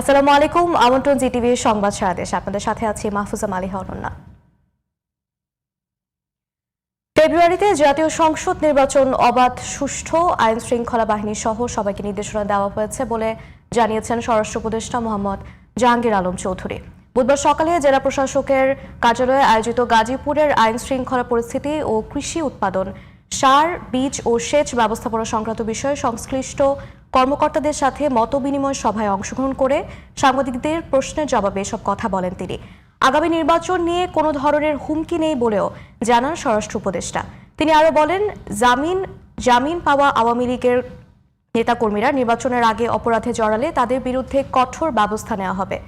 আসসালামু আলাইকুম, আমন্ত্রণ সংবাদ সারা দেশ আপনাদের সাথে আছি মাহফুজা ফেব্রুয়ারিতে জাতীয় সংসদ নির্বাচন অবাধ, সুষ্ঠু, আইন শৃঙ্খলা বাহিনী সহ সবাইকে নির্দেশনা দেওয়া হয়েছে বলে জানিয়েছেন স্বরাষ্ট্র উপদেষ্টা মোহাম্মদ জাহাঙ্গীর আলম চৌধুরী। বুধবার সকালে জেলা প্রশাসকের কার্যালয়ে আয়োজিত গাজীপুরের আইন শৃঙ্খলা পরিস্থিতি ও কৃষি উৎপাদন, সার, বীজ ও সেচ ব্যবস্থাপনা সংক্রান্ত বিষয়ে সংশ্লিষ্ট কর্মকর্তাদের সাথে মতবিনিময় সভায় অংশগ্রহণ করে সাংবাদিকদের প্রশ্নের জবাবে এসব কথা বলেন তিনি। আগামী নির্বাচন নিয়ে কোনো ধরনের হুমকি নেই বলেও জানান স্বরাষ্ট্র উপদেষ্টা। তিনি আরও বলেন, জামিন জামিন পাওয়া আওয়ামী লীগের নেতাকর্মীরা নির্বাচনের আগে অপরাধে জড়ালে তাদের বিরুদ্ধে কঠোর ব্যবস্থা নেওয়া হবে।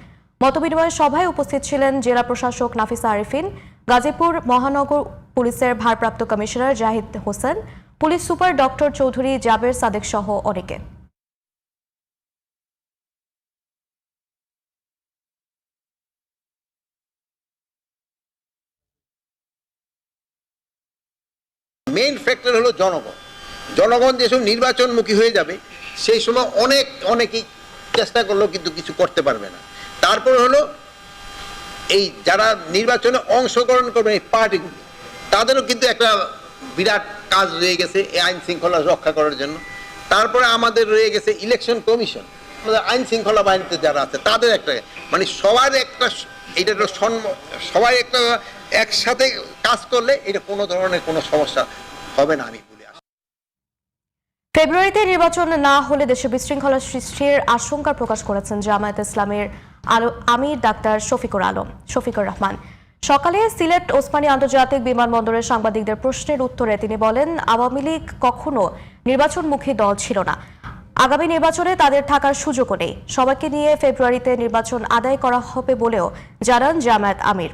মতবিনিময় সভায় উপস্থিত ছিলেন জেলা প্রশাসক নাফিসা আরিফিন, গাজীপুর মহানগর পুলিশের ভারপ্রাপ্ত commissioner Zahid Hossain, police super doctor Chowdhury Jaber Sadek সহ অনেকে। মেইন ফ্যাক্টর হলো জনগণ। জনগণ যেসব নির্বাচনমুখী হয়ে যাবে, সেই সময় অনেক, অনেকেই চেষ্টা করলেও কিন্তু কিছু করতে পারবে না। তারপর হলো, এই যারা নির্বাচনে অংশগ্রহণ করবে এই পার্টিগুলি, তাদেরও কিন্তু একটা বিরাট কাজ রয়ে গেছে এই আইন শৃঙ্খলা রক্ষা করার জন্য। তারপরে আমাদের রয়ে গেছে ইলেকশন কমিশন আমাদের আইন শৃঙ্খলা বাহিনীতে যারা আছে, তাদের একটা মানে সবার একটা, এটা সবাই একটা একসাথে কাজ করলে এটা কোনো ধরনের কোনো সমস্যা হবে না, আমি বলে আসি ফেব্রুয়ারিতে নির্বাচন না হলে দেশে বিশৃঙ্খলা সৃষ্টির আশঙ্কা প্রকাশ করেছেন জামায়াত ইসলামের আমির ডাক্তার শফিকুর আলম, শফিকুর রহমান। সকালে সিলেট ওসমানী আন্তর্জাতিক বিমানবন্দরে সাংবাদিকদের প্রশ্নের উত্তরে তিনি বলেন, আওয়ামী লীগ কখনো নির্বাচনমুখী দল ছিল না। আগামী নির্বাচনে তাদের থাকার সুযোগও নেই। সবাইকে নিয়ে ফেব্রুয়ারিতে নির্বাচন আদায় করা হবে বলেও জানান জামায়াত আমির।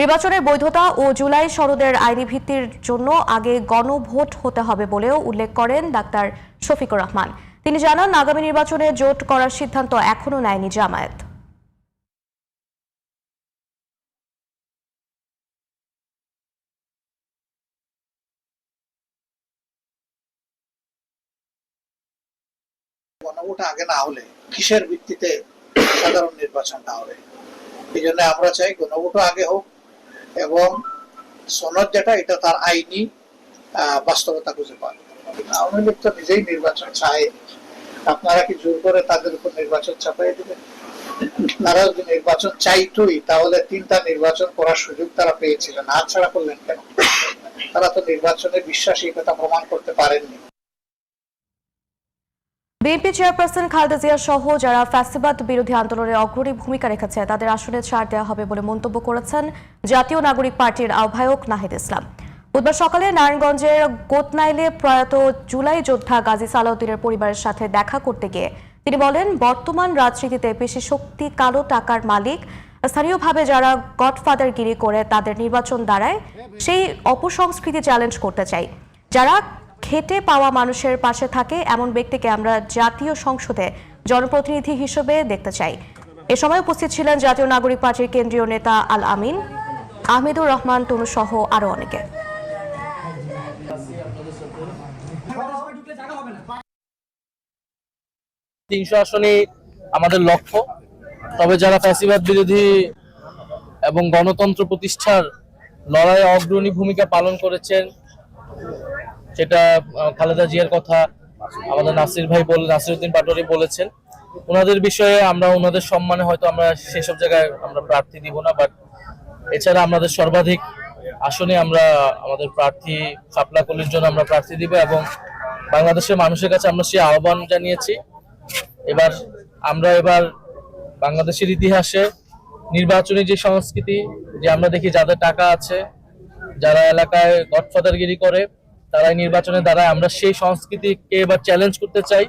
নির্বাচনের বৈধতা ও জুলাই সনদের আইনি ভিত্তির জন্য আগে গণভোট হতে হবে বলেও উল্লেখ করেন ডাক্তার শফিকুর রহমান। তিনি জানান, আগামী নির্বাচনে জোট করার সিদ্ধান্ত এখনও নেয়নি জামায়াত। গণভোট আগে না হলে কিসের ভিত্তিতে সাধারণ নির্বাচনটা হবে? এই জন্য আমরা চাই গণভোটও আগে হোক এবং সনদ যেটা, এটা তার আইনি বাস্তবতা খুঁজে পান আওয়ামী লীগ তো নিজেই নির্বাচন চায়। আপনারা কি জোর করে তাদের উপর নির্বাচন চাপাই দেবেন? তারা যদি নির্বাচন চাইতোই, তাহলে তিনটা নির্বাচন করার সুযোগ তারা পেয়েছিলেন হাত ছাড়া করলেন কেন? তারা তো নির্বাচনে বিশ্বাসী কথা প্রমাণ করতে পারেননি। বিএনপি চেয়ারপারসন খালেদা জিয়া সহ যারা ফ্যাসিবাদ বিরোধী আন্দোলনে অগ্রণী ভূমিকা রেখেছে, তাদের আসনে ছাড় দেওয়া হবে বলে মন্তব্য করেছেন জাতীয় নাগরিক পার্টির আহ্বায়ক নাহিদ ইসলাম। বুধবার সকালে নারায়ণগঞ্জের গোতনাইলে প্রয়াত জুলাই যোদ্ধা গাজী সালাউদ্দিনের পরিবারের সাথে দেখা করতে গিয়ে তিনি বলেন, বর্তমান রাজনীতিতে পেশি শক্তি কালো টাকার মালিক, স্থানীয়ভাবে যারা গডফাদারগিরি করে তাদের নির্বাচন দাঁড়ায় সেই অপসংস্কৃতি চ্যালেঞ্জ করতে চাই। যারা খেটে পাওয়া মানুষের পাশে থাকে এমন ব্যক্তিকে আমরা জাতীয় সংসদে জনপ্রতিনিধি হিসেবে দেখতে চাই। এ সময় উপস্থিত ছিলেন জাতীয় নাগরিক পার্টির কেন্দ্রীয় নেতা আল আমিন আহমেদুর রহমান, তনু সহ আরও অনেকে। তিনশো আসনই আমাদের লক্ষ্য। তবে যারা ফ্যাসিবাদ বিরোধী এবং গণতন্ত্র প্রতিষ্ঠার লড়াইয়ে অগ্রণী ভূমিকা পালন করেছেন সেটা খালেদা জিয়ার কথা আমাদের নাসির ভাই বলে নাসিরউদ্দিন পাটোয়ারি বলেছেন। ওনাদের বিষয়ে আমরা ওনাদের সম্মানে হয়তো আমরা সেসব জায়গায় আমরা প্রার্থী দিব না বাট এছাড়া আমাদের সর্বাধিক আসনে আমরা, আমাদের প্রার্থী সাপলা কলির জন্য আমরা প্রার্থী দিব এবং বাংলাদেশের মানুষের কাছে আমরা সেই আহ্বান জানিয়েছি। এবার আমরা এবার বাংলাদেশের ইতিহাসে নির্বাচনী যে সংস্কৃতি, যে আমরা দেখি যাদের টাকা আছে, যারা এলাকায় গডফাদারগিরি করে তারাই নির্বাচনে দাঁড়ায় আমরা সেই সংস্কৃতিকে এবার চ্যালেঞ্জ করতে চাই।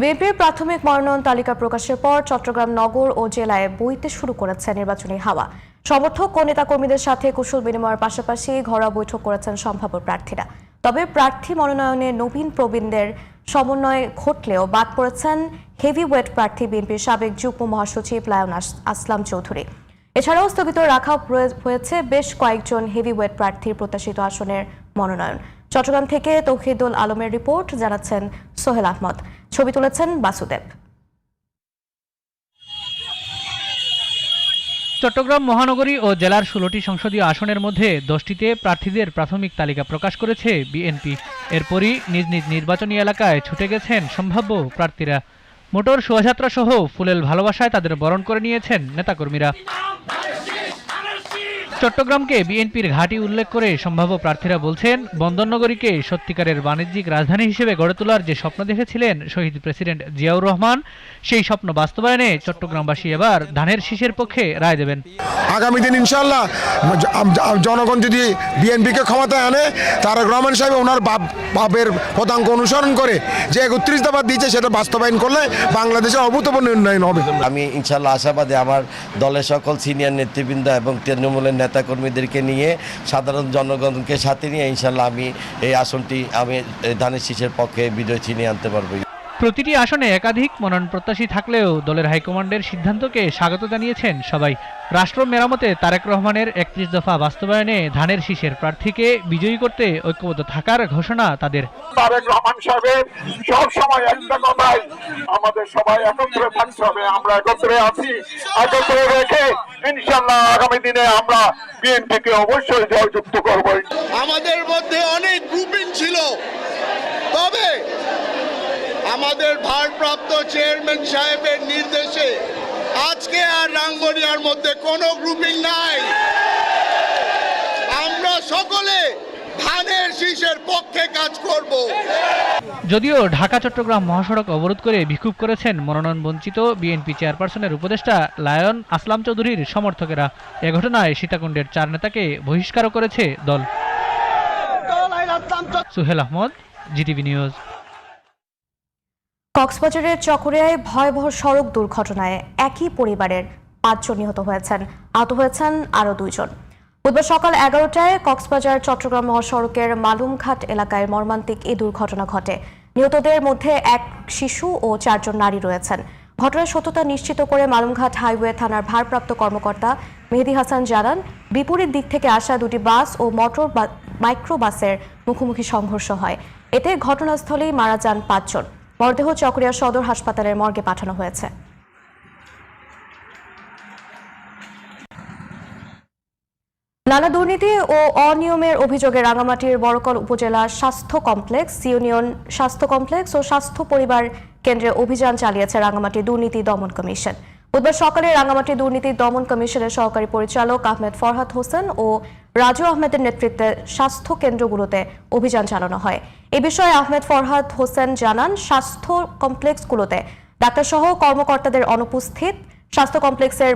বিএনপির প্রাথমিক মনোনয়ন তালিকা প্রকাশের পর চট্টগ্রাম নগর ও জেলায় বইতে শুরু করেছে নির্বাচনী হাওয়া। সমর্থক ও নেতাকর্মীদের সাথে কুশল বিনিময়ের পাশাপাশি ঘরোয়া বৈঠক করেছেন সম্ভাব্য প্রার্থীরা। তবে প্রার্থী মনোনয়নে নবীন প্রবীণদের সমন্বয় ঘটলেও বাদ পড়েছেন হেভি ওয়েট প্রার্থী বিএনপির সাবেক যুগ্ম মহাসচিব লায়ন আসলাম চৌধুরী। এছাড়াও স্থগিত রাখা হয়েছে বেশ কয়েকজন হেভিওয়েট প্রার্থীর প্রত্যাশিত আসনের মনোনয়ন। চট্টগ্রাম থেকে তৌহিদুল আলমের রিপোর্ট, জানাচ্ছেন সোহেল আহমদ। ছবি তুলেছেন বাসুদেব। চট্টগ্রাম মহানগরী ও জেলার ষোলোটি সংসদীয় আসনের মধ্যে দশটিতে প্রার্থীদের প্রাথমিক তালিকা প্রকাশ করেছে বিএনপি। এরপরই নিজ নিজ নির্বাচনী এলাকায় ছুটে গেছেন সম্ভাব্য প্রার্থীরা। মোটর শোভাযাত্রা সহ ফুলেল ভালোবাসায় তাদের বরণ করে নিয়েছেন নেতাকর্মীরা। চট্টগ্রামকে বিএনপির ঘাঁটি উল্লেখ করে সম্ভাব্য প্রার্থীরা বলছেন বন্দরনগরীকে সত্যিকারের বাণিজ্যিক রাজধানী হিসেবে গড়ে তোলার যে স্বপ্ন দেখেছিলেন শহীদ প্রেসিডেন্ট জিয়াউর রহমান সেই স্বপ্ন বাস্তবায়নে চট্টগ্রামবাসী এবার ধানের শীষের পক্ষে রায় দেবেন। আগামী দিন ইনশাল্লাহ জনগণ যদি বিএনপিকে ক্ষমতায় আনে তারেক রহমান সাহেব ওনার বাপ বাপের পদাঙ্ক অনুসরণ করে যে একত্রিশ দফা দিয়েছে সেটা বাস্তবায়ন করলে বাংলাদেশের অভূতপূর্ণ উন্নয়ন হবে। আমি ইনশাল্লাহ আশাবাদী আমার দলের সকল সিনিয়র নেতৃবৃন্দ এবং তৃণমূলের নেতাকর্মীদেরকে নিয়ে সাধারণ জনগণকে সাথে নিয়ে, ইনশাল্লাহ আমি এই আসনটি, আমি ধানের শীষের পক্ষে বিজয় ছিনিয়ে আনতে পারব। প্রতিটি আসনে একাধিক মনোনয়ন প্রত্যাশী থাকলেও দলের হাইকমান্ডের সিদ্ধান্তকে স্বাগত জানিয়েছেন সবাই। রাষ্ট্র মেরামতে তারেক রহমানের একত্রিশ দফা বাস্তবায়নে ধানের শীষের প্রার্থীকে বিজয়ী করতে ঐক্যবদ্ধ থাকার ঘোষণা তাদের। তারেক রহমান সাহেবের সব সময় একটা কথাই আমাদের সবাই একত্রে থাকতে হবে আমরা একত্রে আছি একত্রে রেখে ইনশাল্লাহ আগামী দিনে আমরা বিএনপিকে অবশ্যই জয়যুক্ত করব আমাদের মধ্যে অনেক গ্রুপিং ছিল। তবে আমাদের ভারপ্রাপ্ত চেয়ারম্যান সাহেবের নির্দেশে আজকে আর রাঙ্গনিয়ার মধ্যে কোনো গ্রুপিং নাই। আমরা সকলে ধানের শীষের পক্ষে কাজ করব। যদিও ঢাকা চট্টগ্রাম মহাসড়ক অবরোধ করে বিক্ষোভ করেছেন মনোনয়ন বঞ্চিত বিএনপি চেয়ারপারসনের উপদেষ্টা লায়ন আসলাম চৌধুরীর সমর্থকেরা। এ ঘটনায় সীতাকুণ্ডের চার নেতাকে বহিষ্কারও করেছে দল। Suhel Ahmed GTV news. কক্সবাজারের চকরিয়ায় ভয়াবহ সড়ক দুর্ঘটনায় একই পরিবারের পাঁচজন নিহত হয়েছেন। আহত হয়েছেন আরও দুইজন। বুধবার সকাল এগারোটায় কক্সবাজার, চট্টগ্রাম মহাসড়কের মালুমঘাট এলাকায় মর্মান্তিক এই দুর্ঘটনা ঘটে। নিহতদের মধ্যে এক শিশু ও চারজন নারী রয়েছেন। ঘটনার সত্যতা নিশ্চিত করে মালুমঘাট হাইওয়ে থানার ভারপ্রাপ্ত কর্মকর্তা মেহেদি হাসান জানান, বিপরীত দিক থেকে আসা দুটি বাস ও মোটর বা- মাইক্রো মুখোমুখি সংঘর্ষ হয়। এতে ঘটনাস্থলেই মারা যান পাঁচজন। মরদেহ চকরিয়া সদর হাসপাতালের মর্গে পাঠানো হয়েছে। নানা দুর্নীতি ও অনিয়মের অভিযোগে রাঙামাটির বড়কল উপজেলা স্বাস্থ্য কমপ্লেক্স, ইউনিয়ন স্বাস্থ্য কমপ্লেক্স ও স্বাস্থ্য পরিবার কেন্দ্রে অভিযান চালিয়েছে রাঙামাটি দুর্নীতি দমন কমিশন। বুধবার সকালে রাঙামাটি দুর্নীতি দমন কমিশনের সহকারী পরিচালক আহমেদ ফরহাদ হোসেন ও রাজু আহমেদের নেতৃত্বে স্বাস্থ্য কেন্দ্রগুলোতে অভিযান চালানো হয়। এ বিষয়ে আহমেদ ফরহাদ হোসেন জানান, স্বাস্থ্য কমপ্লেক্সগুলোতে ডাক্তারসহ কর্মকর্তাদের অনুপস্থিত। স্বাস্থ্য কমপ্লেক্সের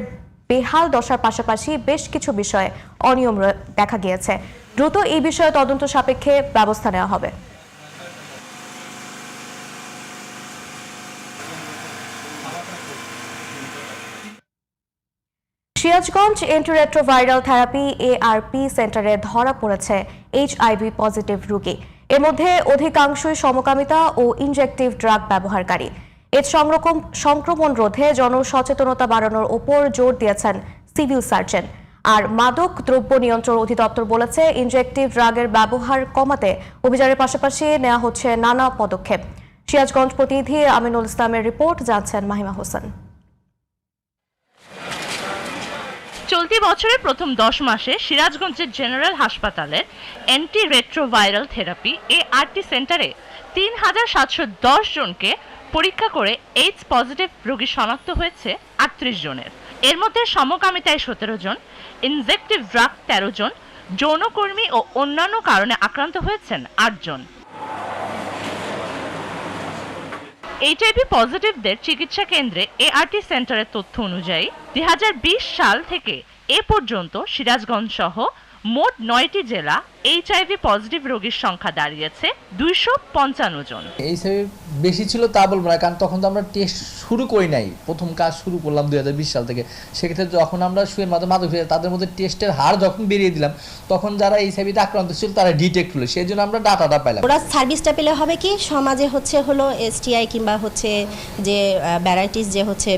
বেহাল দশার পাশাপাশি বেশ কিছু বিষয়ে অনিয়ম দেখা গিয়েছে। দ্রুত এই বিষয়ে তদন্ত সাপেক্ষে ব্যবস্থা নেওয়া হবে। সিরাজগঞ্জ এন্টিরেট্রোভাইরাল থেরাপি এআরপি সেন্টারে ধরা পড়েছে এইচআইভি পজিটিভ রোগী। এর মধ্যে অধিকাংশই সমকামিতা ও ইনজেকটিভ ড্রাগ ব্যবহারকারী। এর সংরকম সংক্রমণ রোধে জনসচেতনতা বাড়ানোর ওপর জোর দিয়েছেন সিভিল সার্জন। আর মাদক দ্রব্য নিয়ন্ত্রণ অধিদপ্তর বলেছে, ইনজেকটিভ ড্রাগের ব্যবহার কমাতে অভিযানের পাশাপাশি নেওয়া হচ্ছে নানা পদক্ষেপ। সিরাজগঞ্জ প্রতিনিধি আমিনুল ইসলামের রিপোর্ট, জানছেন মাহিমা হোসেন। চলতি বছরের প্রথম দশ মাসে সিরাজগঞ্জের জেনারেল হাসপাতালের anti retroviral therapy A RT সেন্টারে তিন হাজার সাতশো দশ জনকে পরীক্ষা করে এইডস পজিটিভ রোগী শনাক্ত হয়েছে আটত্রিশ জনের। এর মধ্যে সমকামিতায় সতেরো জন, ইনজেকটিভ ড্রাগ তেরো জন, যৌনকর্মী ও অন্যান্য কারণে আক্রান্ত হয়েছেন আটজন এইচআইভি পজিটিভদের চিকিৎসা কেন্দ্রে এআরটি সেন্টারের তথ্য অনুযায়ী, দুই হাজার বিশ সাল থেকে এ পর্যন্ত সিরাজগঞ্জ সহ মোট নয়টি জেলা এইচআইভি পজিটিভ রোগীর সংখ্যা দাঁড়িয়েছে দুইশো পঞ্চান্ন জন। এই হিসেবে বেশি ছিল তা বলব না কারণ তখন তো আমরা টেস্ট শুরু করি নাই। প্রথম কাজ শুরু করলাম দুই হাজার বিশ সাল থেকে। সেক্ষেত্রে যখন আমরা সুয়ের মাধ্যমে মাদক তাদের মধ্যে টেস্টের হার যখন বেরিয়ে দিলাম তখন যারা এই হিসাবে আক্রান্ত ছিল তারা ডিটেক্ট হলো। সেই জন্য আমরা ডাটাটা পেলাম ওরা সার্ভিসটা পেলে হবে কি? সমাজে হচ্ছে হলো এসটিআই কিংবা হচ্ছে যে ভ্যারাইটিস যে হচ্ছে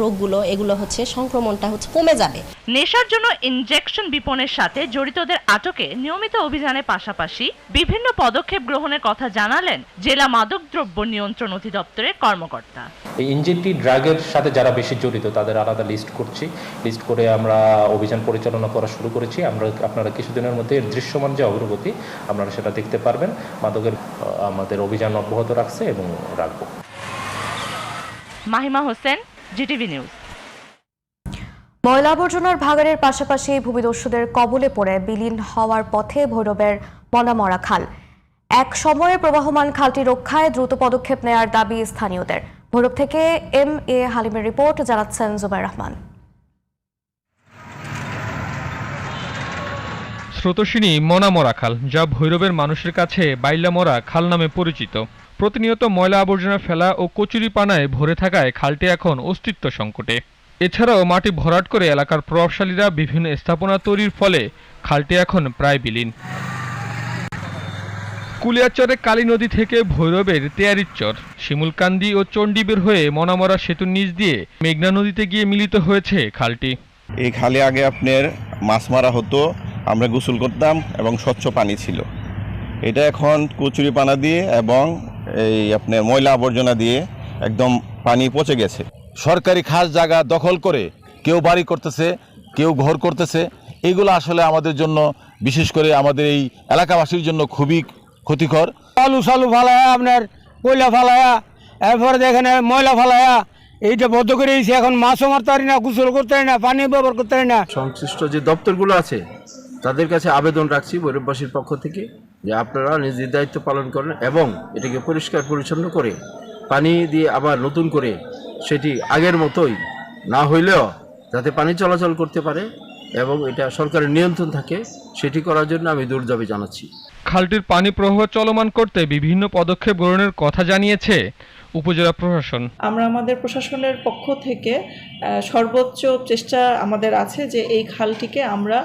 রোগগুলো এগুলো হচ্ছে সংক্রমণটা হচ্ছে কমে যাবে। নেশার জন্য ইনজেকশন বিপণের সাথে জড়িতদের আটকে নিয়ন্ত্রণ নিয়মিত অভিযানের পাশাপাশি বিভিন্ন পদক্ষেপ গ্রহণের কথা জানালেন জেলা মাদকদ্রব্য নিয়ন্ত্রণ অধিদপ্তরের কর্মকর্তা। এই ইঞ্জিনটি ড্রাগের সাথে যারা বেশি জড়িত তাদের আলাদা লিস্ট করছি। লিস্ট করে আমরা অভিযান পরিচালনা করা শুরু করেছি। আমরা আপনারা কিছুদিনের মধ্যে এর দৃশ্যমান যে অগ্রগতি আপনারা সেটা দেখতে পারবেন। মাদকের আমাদের অভিযান অব্যাহত রাখছে এবং রাখব। Mahima Hossain GTV news. ময়লা আবর্জনার ভাগাড়ের পাশাপাশি ভূমিদস্যুদের কবলে পড়ে বিলীন হওয়ার পথে ভৈরবের মনামরা খাল। এক সময়ে প্রবাহমান খালটি রক্ষায় দ্রুত পদক্ষেপ নেয়ার দাবি স্থানীয়দের। ভৈরব থেকে এম এ হালিমের রিপোর্ট, জানাচ্ছেন জুবাইর রহমান। স্রোতস্বিনী মনামরা খাল, যা ভৈরবের মানুষের কাছে বাইলামরা খাল নামে পরিচিত। প্রতিনিয়ত ময়লা আবর্জনা ফেলা ও কচুরিপানায় ভরে থাকায় খালটি এখন অস্তিত্ব সংকটে। এছাড়াও মাটি ভরাট করে এলাকার প্রভাবশালীরা বিভিন্ন স্থাপনা তৈরির ফলে খালটি এখন প্রায় বিলীন। কুলিয়াচরে কালী নদী থেকে ভৈরবের তেয়ারিচর শিমুলকান্দি ও চণ্ডীবের হয়ে মনামরা সেতুর নিচ দিয়ে মেঘনা নদীতে গিয়ে মিলিত হয়েছে খালটি। এই খালে আগে আপনার মাছ মারা হতো, আমরা গোসল করতাম এবং স্বচ্ছ পানি ছিল। এটা এখন কচুরি পানা দিয়ে এবং এই আপনার ময়লা আবর্জনা দিয়ে একদম পানি পচে গেছে। সরকারি খাস জায়গা দখল করে কেউ বাড়ি করতেছে কেউ ঘর করতেছে এগুলো আসলে আমাদের জন্য বিশেষ করে আমাদের এই এলাকাবাসীর জন্য খুবই ক্ষতিকর। আলু সালু ফালায়া আপনার কয়লা ফালায়া এরপরে দেখেন ময়লা ফালায়া এইটা বদ্ধ করে দিয়েছে। এখন মাছও মারতে পারি না গোসল করতে পারি না পানি ব্যবহার করতে পারি না। সংশ্লিষ্ট যে দপ্তরগুলো আছে তাদের কাছে আবেদন রাখছি ভৈরববাসীর পক্ষ থেকে যে আপনারা নিজের দায়িত্ব পালন করেন এবং এটাকে পরিষ্কার পরিচ্ছন্ন করে পানি দিয়ে আবার নতুন করে সেটি আগের মতোই না হইলেও যাতে পানি চলাচল করতে পারে এবং এটা সরকারের নিয়ন্ত্রণ থাকে সেটি করার জন্য আমি দূর দাবি জানাচ্ছি। খালটির পানি প্রবাহ চলমান করতে বিভিন্ন পদক্ষেপ গ্রহণের কথা জানিয়েছে উপজেলা প্রশাসন। আমরা আমাদের প্রশাসনের পক্ষ থেকে সর্বোচ্চ চেষ্টা আমাদের আছে যে এই খালটিকে আমরা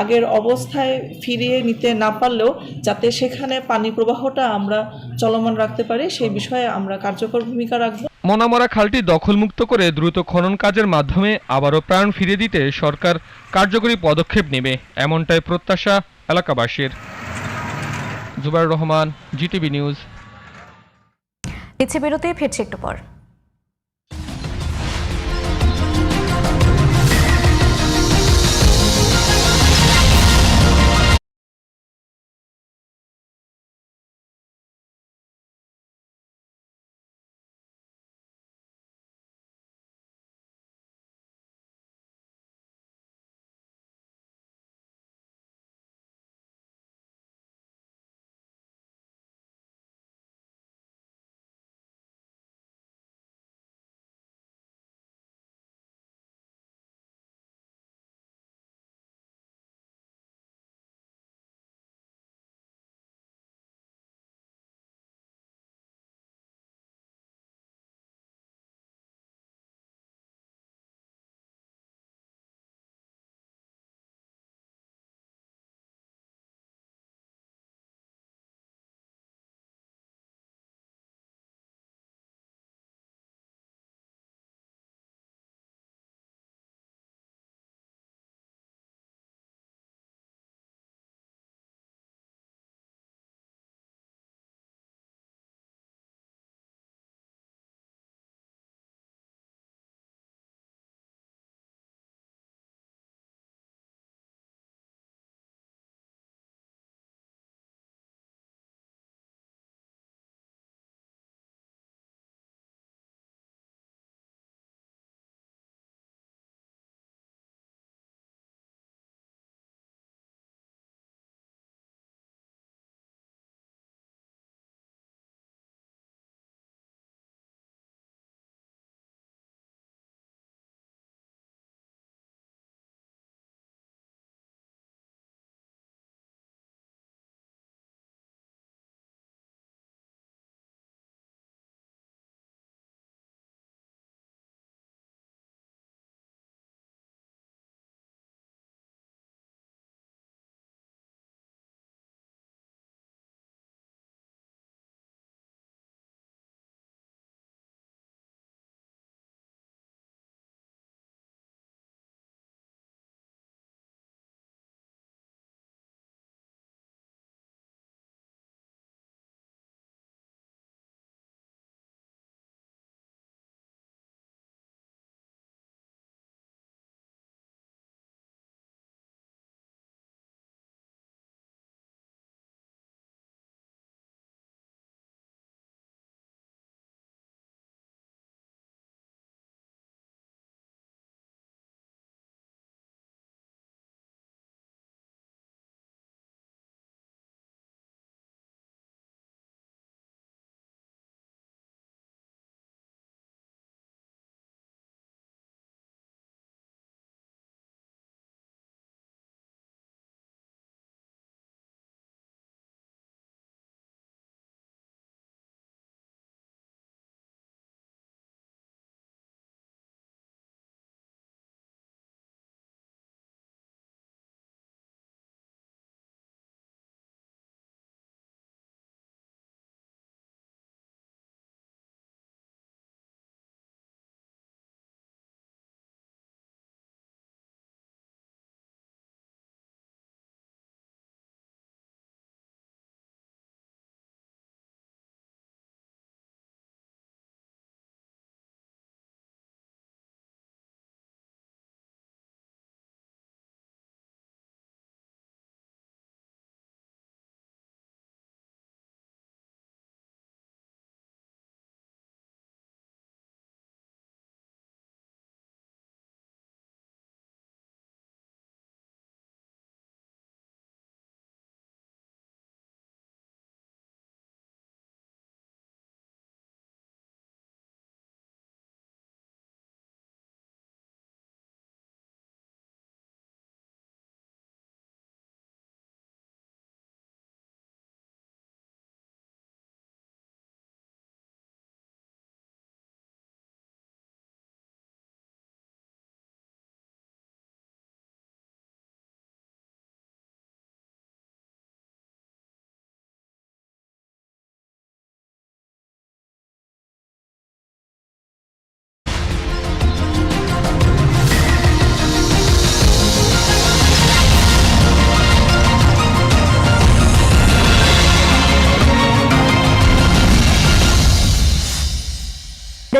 আগের অবস্থায় ফিরিয়ে নিতে না পারলেও যাতে সেখানে পানি প্রবাহটা আমরা চলমান রাখতে পারি সেই বিষয়ে আমরা কার্যকর ভূমিকা রাখব। মনামরা খালটি দখলমুক্ত করে দ্রুত খনন কাজের মাধ্যমে আবারও প্রাণ ফিরে দিতে সরকার কার্যকরী পদক্ষেপ নেবে, এমনটাই প্রত্যাশা এলাকাবাসীর। Zubair Rahman, GTV news. ইচ্ছে বিরতি ফিরছি একটু পর।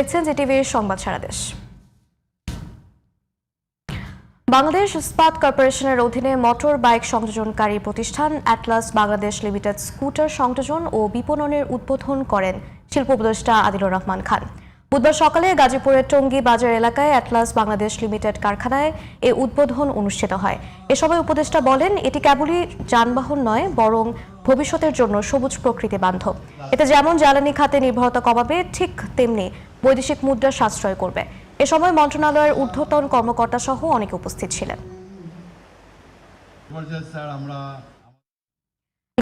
দেখছেন জিটিভির সংবাদ সারা দেশ। বাংলাদেশ ইস্পাত কর্পোরেশনের অধীনে মোটর বাইক সংযোজনকারী প্রতিষ্ঠান অ্যাটলাস বাংলাদেশ লিমিটেড স্কুটার সংযোজন ও বিপণনের উদ্বোধন করেন শিল্প উপদেষ্টা আদিলুর রহমান খান। বুধবার সকালে গাজীপুরের টঙ্গী বাজার এলাকায় অ্যাটলাস বাংলাদেশ লিমিটেড কারখানায় এ উদ্বোধন অনুষ্ঠিত হয়। এ সময় উপদেষ্টা বলেন, এটি কেবলই যানবাহন নয়, বরং ভবিষ্যতের জন্য সবুজ প্রকৃতি বান্ধব। এতে যেমন জ্বালানি খাতে নির্ভরতা কমাবে, ঠিক তেমনি বৈদেশিক মুদ্রা সাশ্রয় করবে। এ সময় মন্ত্রণালয়ের ঊর্ধ্বতন কর্মকর্তা সহ অনেকে উপস্থিত ছিলেন।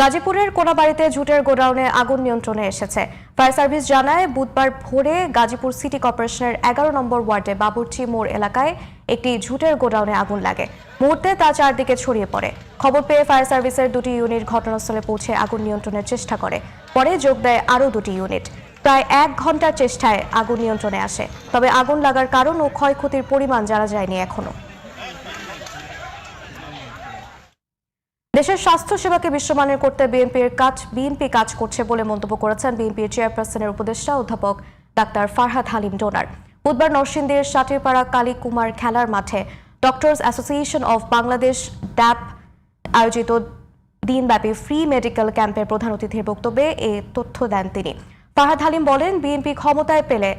গাজীপুরের কোনাবাড়িতে ঝুটের গোডাউনে আগুন নিয়ন্ত্রণে এসেছে। ফায়ার সার্ভিস জানায়, বুধবার ভোরে গাজীপুর সিটি কর্পোরেশনের এগারো নম্বর ওয়ার্ডে বাবুরচি মোড় এলাকায় একটি ঝুটের গোডাউনে আগুন লাগে। মুহূর্তে তা চারদিকে ছড়িয়ে পড়ে। খবর পেয়ে ফায়ার সার্ভিসের দুটি ইউনিট ঘটনাস্থলে পৌঁছে আগুন নিয়ন্ত্রণের চেষ্টা করে। পরে যোগ দেয় আরও দুটি ইউনিট। প্রায় এক ঘণ্টার চেষ্টায় আগুন নিয়ন্ত্রণে আসে। তবে আগুন লাগার কারণ ও ক্ষয়ক্ষতির পরিমাণ জানা যায়নি এখনও দেশের স্বাস্থ্য সেবাকে বিশ্বমানের করতে বিএনপির কাজ, বিএনপি কাজ করছে বলে মন্তব্য করেছেন বিএনপির চেয়ারপারসনের উপদেষ্টা অধ্যাপক ডাক্তার ফারহাদ হালিম ডোনার। বুধবার নরসিংদীর সাটিরপাড়া কালী কুমার খেলার মাঠে doctors association of Bangladesh, DAP, আয়োজিত দিনব্যাপী ফ্রি মেডিকেল ক্যাম্পের প্রধান অতিথির বক্তব্যে এ তথ্য দেন তিনি। ফারহাদ হালিম বলেন, বিএনপি ক্ষমতায় পেলে,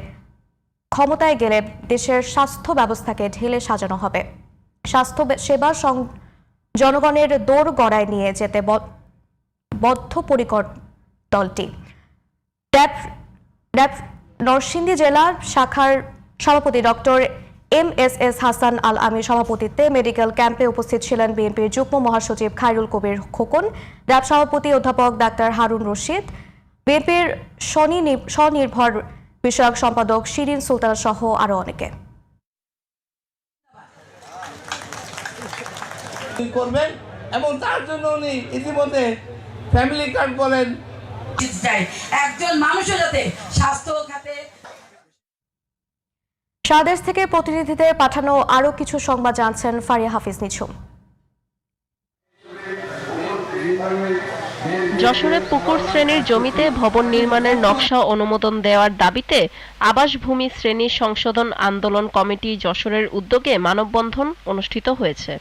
ক্ষমতায় গেলে দেশের স্বাস্থ্য ব্যবস্থাকে ঢেলে সাজানো হবে। স্বাস্থ্য সেবা জনগণের দৌড় গড়ায় নিয়ে যেতে বদ্ধপরিকর দলটি। ড্যাপ ড্যাপ নরসিংদী জেলা শাখার সভাপতি doctor M S S Hasan Al Amir সভাপতিত্বে মেডিকেল ক্যাম্পে উপস্থিত ছিলেন বিএনপির যুগ্ম মহাসচিব খায়রুল কবির খোকন ড্যাব সভাপতি অধ্যাপক ডাক্তার হারুন রশিদ, বিএনপির স্বনির্ভর বিষয়ক সম্পাদক শিরিন সুলতানা সহ আরও অনেকে। করবেন এবং তার জন্য উনি ইতিমধ্যে ফ্যামিলি কার্ড বলেন একজন মানুষও যাতে স্বাস্থ্য খাতে সারা দেশ থেকে প্রতিনিধিদের পাঠানো আরও কিছু সংবাদ জানছেন ফারিয়া হাফিজ নিঝুম। যশোরে পুকুর শ্রেণির জমিতে ভবন নির্মাণের নকশা অনুমোদন দেওয়ার দাবিতে আবাসভূমি শ্রেণি সংশোধন আন্দোলন কমিটি যশোরের উদ্যোগে মানববন্ধন অনুষ্ঠিত হয়েছে।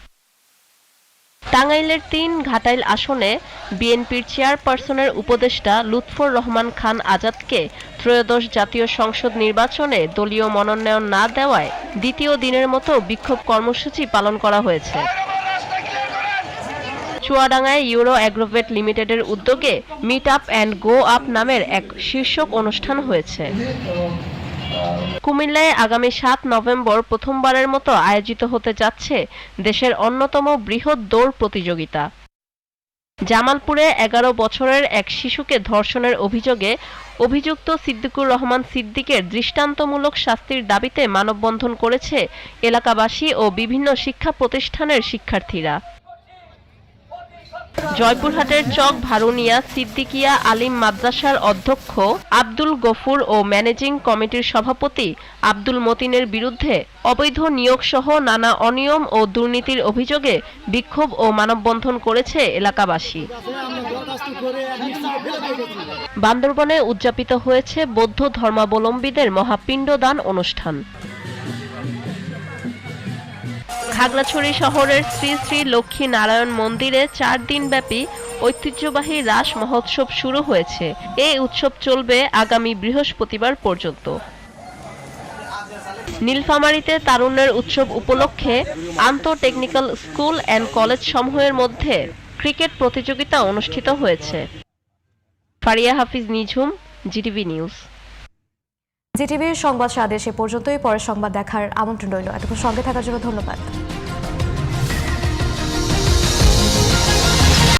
টাঙ্গাইলের তিন ঘাটাইল আসনে বিএনপির চেয়ারপারসনের উপদেষ্টা লুৎফর রহমান খান আজাদকে ত্রয়োদশ জাতীয় সংসদ নির্বাচনে দলীয় মনোনয়ন না দেওয়ায় দ্বিতীয় দিনের মতো বিক্ষোভ কর্মসূচি পালন করা হয়েছে। চুয়াডাঙ্গায় ইউরো অ্যাগ্রোভেট লিমিটেডের উদ্যোগে meet up and go up নামের এক শীর্ষক অনুষ্ঠান হয়েছে। কুমিল্লায় আগামী সাত নভেম্বর প্রথমবারের মতো আয়োজিত হতে যাচ্ছে দেশের অন্যতম বৃহৎ দৌড় প্রতিযোগিতা। জামালপুরে এগারো বছরের এক শিশুকে ধর্ষণের অভিযোগে অভিযুক্ত সিদ্দিকুর রহমান সিদ্দিকের দৃষ্টান্তমূলক শাস্তির দাবিতে মানববন্ধন করেছে এলাকাবাসী ও বিভিন্ন শিক্ষা প্রতিষ্ঠানের শিক্ষার্থীরা। জয়পুরহাটের চক ভারুনিয়া সিদ্দিকিয়া আলিম মাদ্রাসার অধ্যক্ষ আব্দুল গফুর ও ম্যানেজিং কমিটির সভাপতি আব্দুল মতিনের বিরুদ্ধে অবৈধ নিয়োগ সহ নানা অনিয়ম ও দুর্নীতির অভিযোগে বিক্ষোভ ও মানববন্ধন করেছে এলাকাবাসী। বান্দরবনে উদযাপিত হয়েছে বৌদ্ধ ধর্মাবলম্বীদের মহাপিণ্ডদান অনুষ্ঠান। খাগড়াছড়ি শহরের শ্রী শ্রী লক্ষ্মী নারায়ণ মন্দিরে চার দিনব্যাপী ঐতিহ্যবাহী রাস মহোৎসব শুরু হয়েছে। এই উৎসব চলবে আগামী বৃহস্পতিবার পর্যন্ত। নীলফামারীতে তারুণ্যের উৎসব উপলক্ষে আন্তঃ টেকনিক্যাল স্কুল অ্যান্ড কলেজ সমূহের মধ্যে ক্রিকেট প্রতিযোগিতা অনুষ্ঠিত হয়েছে। Faria Hafiz Nijhum, GTV news. জিটিভির সংবাদ সাদেশ এ পর্যন্তই। পরের সংবাদ দেখার আমন্ত্রণ রইল। এতক্ষণ সঙ্গে থাকার জন্য ধন্যবাদ।